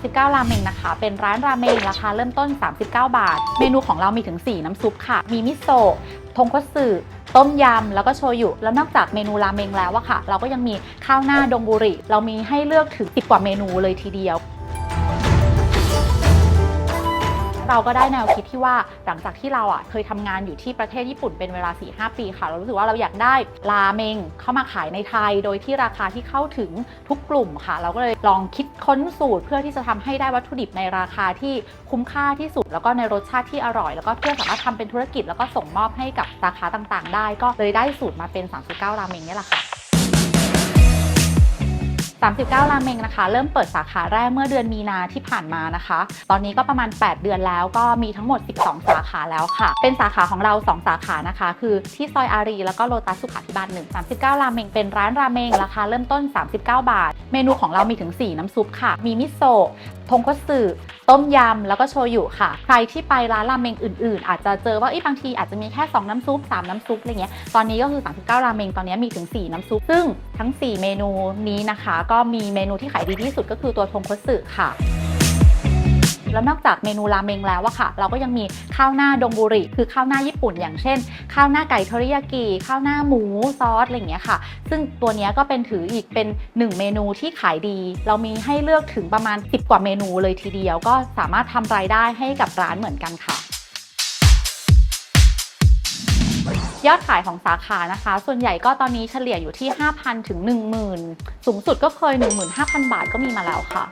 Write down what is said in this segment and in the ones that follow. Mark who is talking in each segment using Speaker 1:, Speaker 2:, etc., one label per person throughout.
Speaker 1: 39 ราเมงนะคะ เป็นร้านราเมงราคาเริ่มต้น 39 บาท เมนูของเรามีถึง 4 น้ำซุปค่ะ มีมิโซะทงคัตสึต้มยำ แล้วก็โชยุ แล้วนอกจากเมนูราเมงแล้วอะค่ะ เราก็ยังมีข้าวหน้าดงบุริ เรามีให้เลือกถึง 10 กว่าเมนูเลยทีเดียว เราก็ได้แนวคิดที่ว่าหลังจากที่เราอะเคยทำงานอยู่ที่ประเทศญี่ปุ่นเป็นเวลา 4-5 ปีค่ะ เรารู้สึกว่าเราอยากได้ราเมงเข้ามาขายในไทย โดยที่ราคาที่เข้าถึงทุกกลุ่มค่ะ เราก็เลยลองคิดค้นสูตร เพื่อที่จะทำให้ได้วัตถุดิบในราคาที่คุ้มค่าที่สุด แล้วก็ในรสชาติที่อร่อย แล้วก็เพื่อสามารถทำเป็นธุรกิจแล้วก็ส่งมอบให้กับสาขาต่างๆ ได้ ก็เลยได้สูตรมาเป็น 39 ราเมงนี่แหละค่ะ 39 ราเมงนะคะ เริ่มเปิดสาขาแรกเมื่อเดือนมีนาที่ผ่านมานะคะ ตอนนี้ก็ประมาณ 8 เดือนแล้วก็มีทั้งหมด 12 สาขาแล้วค่ะ เป็นสาขาของเรา 2 สาขานะคะ คือที่ซอยอารี แล้วก็โลตัสสุขาธิบาล1 39 ราเมงเป็นร้านราเมงราคาเริ่มต้น 39 บาท เมนูของเรามีถึง 4 น้ำซุปค่ะ มีมิโซะทงคัตสึต้มยำ แล้วก็โชยุค่ะ ใครที่ไปร้านราเมงอื่นๆ อาจจะเจอว่าเอ้บางทีอาจจะมีแค่ 2 น้ำซุป 3 น้ำซุปอะไรเงี้ย ตอนนี้ก็คือ 39 ราเมง ตอนนี้มีถึง 4 น้ำซุป ซึ่งทั้ง 4 เมนูนี้นะคะก็มีเมนูที่ขายดีที่สุดก็คือตัวทงคัตสึค่ะ แล้วนอกจากเมนูราเมงแล้วอะค่ะ เราก็ยังมีข้าวหน้าดงบุริ คือข้าวหน้าญี่ปุ่น อย่างเช่น ข้าวหน้าไก่เทอริยากิข้าวหน้าหมูซอสอะไรอย่างเงี้ยค่ะ ซึ่งตัวนี้ก็เป็นถืออีกเป็น 1 เมนูที่ขายดี เรามีให้เลือกถึงประมาณ 10 กว่าเมนูเลยทีเดียว ก็สามารถทำรายได้ให้กับร้านเหมือนกันค่ะ ยอดขายของสาขานะคะ ส่วนใหญ่ก็ตอนนี้เฉลี่ยอยู่ที่ 5,000 ถึง 10,000 สูงสุดก็เคย 15,000 บาทก็มีมาแล้วค่ะ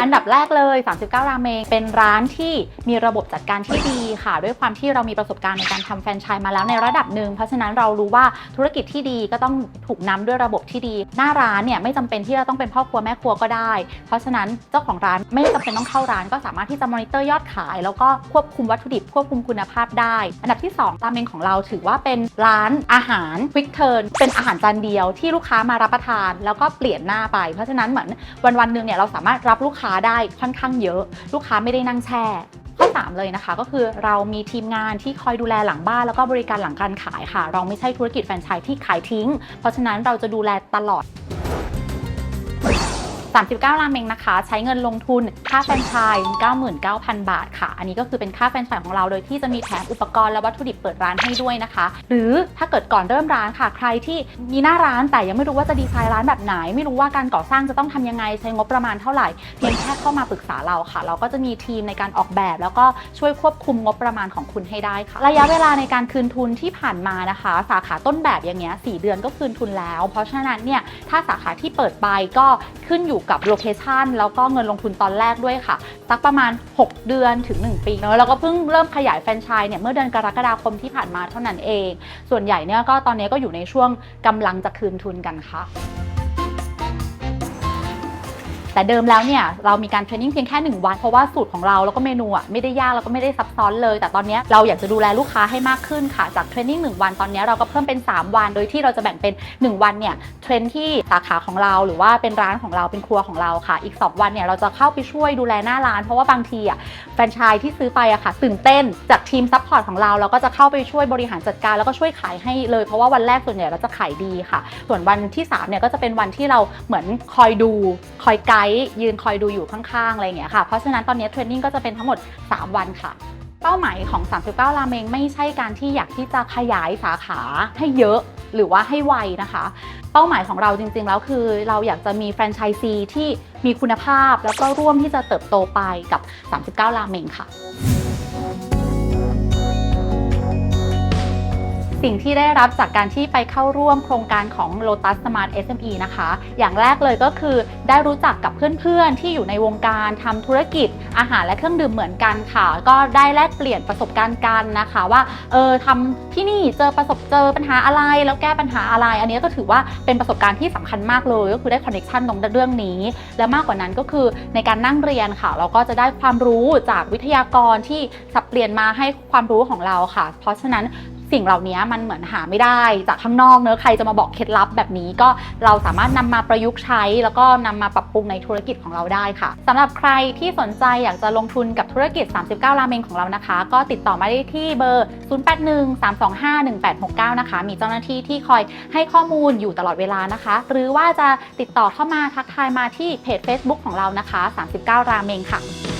Speaker 1: อันดับแรกเลย 39 ราเมง เป็นร้านที่มีระบบจัดการที่ดีค่ะ ด้วยความที่เรามีประสบการณ์ในการทำแฟรนไชส์มาแล้วในระดับหนึ่ง เพราะฉะนั้นเรารู้ว่าธุรกิจที่ดีก็ต้องถูกนำด้วยระบบที่ดี หน้าร้านเนี่ยไม่จำเป็นที่เราต้องเป็นพ่อครัวแม่ครัวก็ได้ เพราะฉะนั้นเจ้าของร้านไม่จำเป็นต้องเข้าร้านก็สามารถที่จะมอนิเตอร์ยอดขาย แล้วก็ควบคุมวัตถุดิบควบคุมคุณภาพได้ อันดับที่2ราเมงของเราถือว่าเป็นร้านอาหารควิกเทิร์นเป็นอาหารจานเดียวที่ลูกค้ามารับประทาน แล้วก็เปลี่ยนหน้าไป เพราะฉะนั้นเหมือนวันวันหนึ่งเนี่ยเราสามารถรับลูกค้าได้ค่อนข้างเยอะ ลูกค้าไม่ได้นั่งแช่ข้อ 3 เลยนะคะ ก็คือเรามีทีมงานที่คอยดูแลหลังบ้านแล้วก็บริการหลังการขายค่ะ เราไม่ใช่ธุรกิจแฟรนไชส์ที่ขายทิ้ง เพราะฉะนั้นเราจะดูแลตลอด 39 ราเมงนะคะ ใช้เงินลงทุนค่าแฟรนไชส์99,000 บาทค่ะ อันนี้ก็คือเป็นค่าแฟรนไชส์ของเราโดยที่จะมีแถมอุปกรณ์และวัตถุดิบเปิดร้านให้ด้วยนะคะ หรือถ้าเกิดก่อนเริ่มร้านค่ะ ใครที่มีหน้าร้านแต่ยังไม่รู้ว่าจะดีไซน์ร้านแบบไหน ไม่รู้ว่าการก่อสร้างจะต้องทำยังไงใช้งบประมาณเท่าไหร่เพียงแค่เข้ามาปรึกษาเราค่ะ เราก็จะมีทีมในการออกแบบ แล้วก็ช่วยควบคุมงบประมาณของคุณให้ได้ค่ะ ระยะเวลาในการคืนทุนที่ผ่านมานะคะ สาขาต้นแบบอย่างเงี้ย4เดือนก็คืนทุนแล้ว เพราะฉะนั้นเนี่ยถ้าสาขาที่เปิดไปก็ขึ้นอยู่กับโลเคชันแล้วก็เงินลงทุนตอนแรกด้วยค่ะ สักประมาณ 6 เดือนถึง 1 ปีเนอะแล้วก็เพิ่งเริ่มขยายแฟรนไชส์เนี่ยเมื่อเดือนกรกฎาคมที่ผ่านมาเท่านั้นเอง ส่วนใหญ่เนี่ยก็ตอนนี้ก็อยู่ในช่วงกำลังจะคืนทุนกันค่ะ แต่เดิมแล้วเนี่ยเรามีการเทรนนิ่งเพียงแค่ 1 วัน เพราะว่าสูตรของเราแล้วก็เมนูอะไม่ได้ยากแล้วก็ไม่ได้ซับซ้อนเลย แต่ตอนนี้เราอยากจะดูแลลูกค้าให้มากขึ้นค่ะ จากเทรนนิ่ง1วันตอนนี้เราก็เพิ่มเป็น 3 วัน โดยที่เราจะแบ่งเป็น 1 วันเนี่ยเทรนที่สาขาของเราหรือว่าเป็นร้านของเราเป็นครัวของเราค่ะ อีก 2 วันเนี่ยเราจะเข้าไปช่วยดูแลหน้าร้าน เพราะว่าบางทีอะแฟรนไชส์ที่ซื้อไปอะค่ะตื่นเต้นจากทีมซัพพอร์ตของเราเราก็จะเข้าไปช่วยบริหารจัดการแล้วก็ช่วยขายให้เลย เพราะว่าวันแรกส่วนใหญ่เราจะขายดีค่ะ ส่วนวันที่3เนี่ยก็จะเป็นวันที่เราเหมือนคอยดูคอยไกด์ยืนคอยดูอยู่ข้างๆอะไรอย่างเงี้ยค่ะ เพราะฉะนั้นตอนนี้เทรนนิ่งก็จะเป็นทั้งหมด 3 วันค่ะ เป้าหมายของ 39 ราเมงไม่ใช่การที่อยากที่จะขยายสาขาให้เยอะหรือว่าให้ไวนะคะ เป้าหมายของเราจริงๆแล้วคือ เราอยากจะมีแฟรนไชส์ซีที่มีคุณภาพแล้วก็ร่วมที่จะเติบโตไปกับ 39 ราเมงค่ะ สิ่งที่ได้รับจากการที่ไปเข้าร่วมโครงการของ Lotus Smart SME นะคะ อย่างแรกเลยก็คือได้รู้จักกับเพื่อนๆ ที่อยู่ในวงการทำธุรกิจอาหารและเครื่องดื่มเหมือนกันค่ะ ก็ได้แลกเปลี่ยนประสบการณ์กันนะคะว่าเออทำที่นี่เจอประสบเจอปัญหาอะไร แล้วแก้ปัญหาอะไร อันนี้ก็ถือว่าเป็นประสบการณ์ที่สำคัญมากเลยก็คือได้คอนเนคชันตรงเรื่องนี้ และมากกว่านั้นก็คือในการนั่งเรียนค่ะ เราก็จะได้ความรู้จากวิทยากรที่สับเปลี่ยนมาให้ความรู้ของเราค่ะ เพราะฉะนั้น สิ่งเหล่านี้มันเหมือนหาไม่ได้จากข้างนอกเนอะใครจะมาบอกเคล็ดลับแบบนี้ก็เราสามารถนำมาประยุกต์ใช้ แล้วก็นำมาปรับปรุงในธุรกิจของเราได้ค่ะสำหรับใครที่สนใจอยากจะลงทุนกับธุรกิจ 39 ราเมงของเรานะคะ ก็ติดต่อมาได้ที่เบอร์ 0813251869 นะคะ มีเจ้าหน้าที่ที่คอยให้ข้อมูลอยู่ตลอดเวลานะคะ หรือว่าจะติดต่อเข้ามาทักทายมาที่เพจ Facebook ของเรานะคะ 39 ราเมงค่ะ